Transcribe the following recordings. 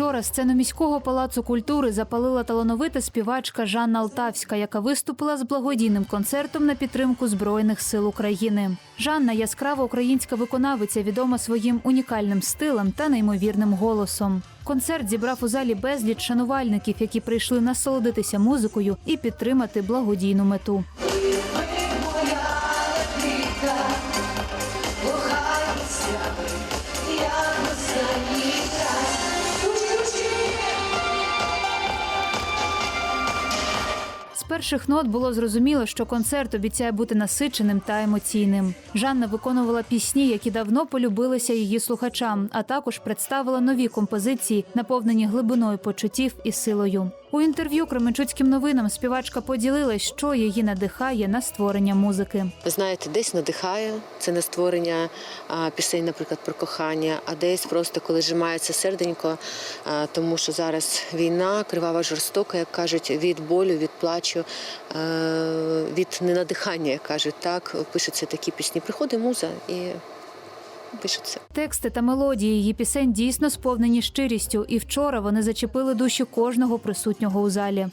Вчора сцену міського палацу культури запалила талановита співачка Жанна Алтавська, яка виступила з благодійним концертом на підтримку Збройних сил України. Жанна яскрава українська виконавиця, відома своїм унікальним стилем та неймовірним голосом. Концерт зібрав у залі безліч шанувальників, які прийшли насолодитися музикою і підтримати благодійну мету. З перших нот було зрозуміло, що концерт обіцяє бути насиченим та емоційним. Жанна виконувала пісні, які давно полюбилися її слухачам, а також представила нові композиції, наповнені глибиною почуттів і силою. У інтерв'ю Кременчуцьким новинам співачка поділилась, що її надихає на створення музики. Знаєте, десь надихає це на створення пісень, наприклад, про кохання, а десь просто коли зжимається серденько, тому що зараз війна, кривава, жорстока, як кажуть, від болю, від плачу, від ненадихання, як кажуть, так пишуться такі пісні. Приходить муза і пишеться. Тексти та мелодії її пісень дійсно сповнені щирістю, і вчора вони зачепили душі кожного присутнього у залі.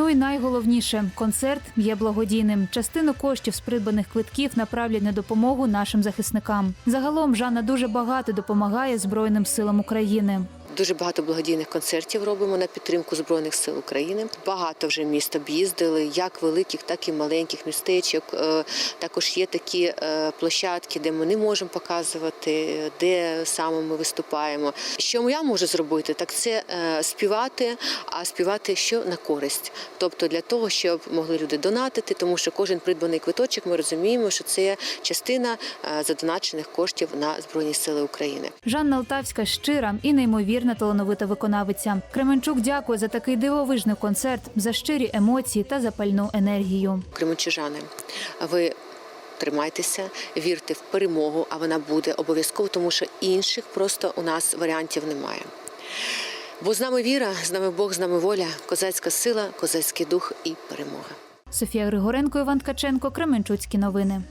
Ну і найголовніше, концерт є благодійним. Частину коштів з придбаних квитків направлять на допомогу нашим захисникам. Загалом Жанна дуже багато допомагає Збройним силам України. Дуже багато благодійних концертів робимо на підтримку Збройних сил України. Багато вже міст об'їздили, як великих, так і маленьких містечок. Е, Також є такі е, площадки, де ми не можемо показувати, де саме ми виступаємо. Що я можу зробити, так це е, співати, а співати що на користь. Тобто для того, щоб могли люди донатити, тому що кожен придбаний квиточок, ми розуміємо, що це частина задоначених коштів на Збройні Сили України. Жанна Алтавська щира і неймовірна талановита виконавиця. Кременчук дякує за такий дивовижний концерт, за щирі емоції та запальну енергію. Кременчужани, ви тримайтеся, вірте в перемогу, а вона буде обов'язково, тому що інших просто у нас варіантів немає. Бо з нами віра, з нами Бог, з нами воля, козацька сила, козацький дух і перемога. Софія Григоренко, Іван Ткаченко, Кременчуцькі новини.